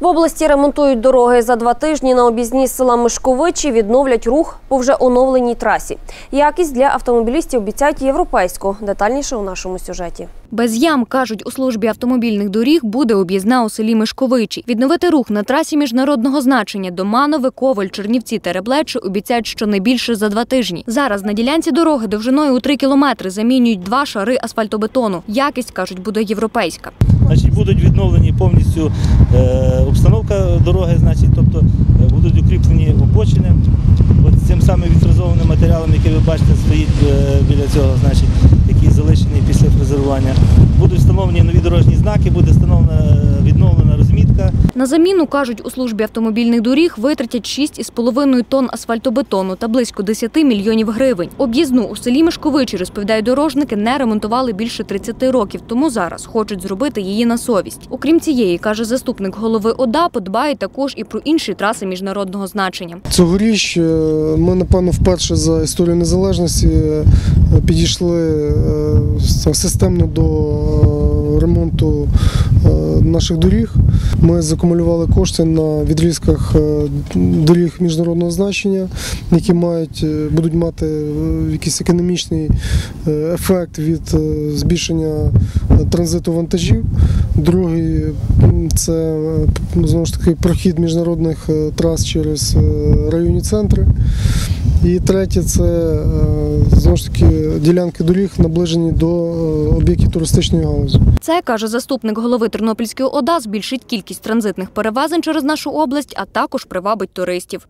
В області ремонтують дороги. За два тижні на об'їзні села Мишковичі відновлять рух по вже оновленій трасі. Якість для автомобілістів обіцяють європейську. Детальніше у нашому сюжеті. Без ям, кажуть, у службі автомобільних доріг буде об'їзна у селі Мишковичі. Відновити рух на трасі міжнародного значення до Манови, Коваль, Чернівці та Реблечі обіцяють щонайбільше за два тижні. Зараз на ділянці дороги довжиною у три кілометри замінюють два шари асфальтобетону. Якість, кажуть, буде європейська. Значить, будуть відновлені повністю е, обстановка дороги, значить, тобто е, будуть укріплені обочини. От цим самим вітризованим матеріалом, який ви бачите, стоїть е, біля цього, значить, який залишений після фрезерування. Будуть встановлені нові дорожні знаки, буде встановлена відновлена розмітка. На заміну, кажуть, у службі автомобільних доріг витратять 6,5 тонн асфальтобетону та близько 10 мільйонів гривень. Об'їзну у селі Мишковичі, розповідають дорожники, не ремонтували більше 30 років, тому зараз хочуть зробити її на совість. Окрім цієї, каже заступник голови ОДА, подбають також і про інші траси міжнародного значення. Цьогоріч е, ми, напевно, вперше за історію незалежності е, підійшли е, системно до ремонту наших доріг. Ми закумулювали кошти на відрізках е, доріг міжнародного значення, які мають, е, будуть мати е, якийсь економічний е, ефект від е, збільшення е, транзиту вантажів. Другий це е, знову ж таки прохід міжнародних е, трас через е, районні центри. І третє це е, знову ж таки ділянки доріг наближені до е, об'єктів туристичної галузі. Це каже заступник голови Тернопільської ОДА, збільшить кількість транзитних перевезень через нашу область, а також привабить туристів.